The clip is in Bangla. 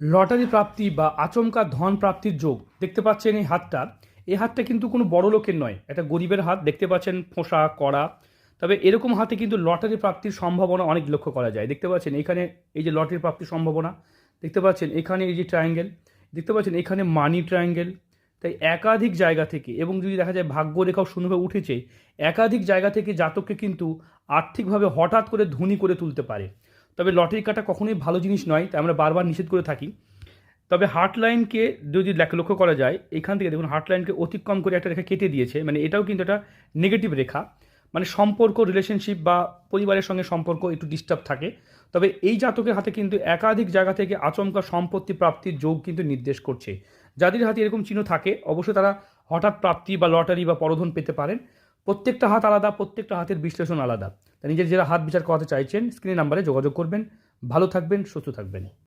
লটারি প্রাপ্তি বা আচমকা ধন প্রাপ্তির যোগ দেখতে পাচ্ছেন এই হাতটা। এই হাতটা কিন্তু কোনো বড় লোকের নয় একটা গরিবের হাত, দেখতে পাচ্ছেন ফোঁসা, কড়া। তবে এরকম হাতে কিন্তু লটারি প্রাপ্তির সম্ভাবনা অনেক লক্ষ্য করা যায়। দেখতে পাচ্ছেন এখানে এই যে লটারি প্রাপ্তির সম্ভাবনা, দেখতে পাচ্ছেন এখানে এই যে ট্রায়াঙ্গেল দেখতে পাচ্ছেন এখানে মানি ট্রায়াঙ্গেল তাই একাধিক জায়গা থেকে এবং যদি দেখা যায় ভাগ্যরেখাও সুন্দরভাবে উঠেছে, একাধিক জায়গা থেকে জাতককে কিন্তু আর্থিকভাবে হঠাৎ করে ধনী করে তুলতে পারে। তবে লটারি কাটা কখনোই ভালো জিনিস নয়, তাই আমরা বারবার নিষেধ করে থাকি। তবে হার্ট লাইনকে যদি লক্ষ্য করা যায়, এখান থেকে দেখুন হার্ট লাইনকে অতিক্রম করে একটা রেখা কেটে দিয়েছে মানে এটাও কিন্তু একটা নেগেটিভ রেখা। মানে সম্পর্ক রিলেশনশিপ বা পরিবারের সঙ্গে সম্পর্ক একটু ডিস্টার্ব থাকে। তবে এই জাতকের হাতে কিন্তু একাধিক জায়গা থেকে আচমকা সম্পত্তি প্রাপ্তির যোগ কিন্তু নির্দেশ করছে। যাদের হাতে এরকম চিহ্ন থাকে, অবশ্যই তারা হঠাৎ প্রাপ্তি বা লটারি বা পরধন পেতে পারেন। প্রত্যেকটা হাত আলাদা, প্রত্যেকটা হাতের বিশ্লেষণ আলাদা। তাই নিজের যারা হাত বিচার করাতে চাইছেন স্ক্রিনের নাম্বারে যোগাযোগ করবেন। ভালো থাকবেন, সুস্থ থাকবেন।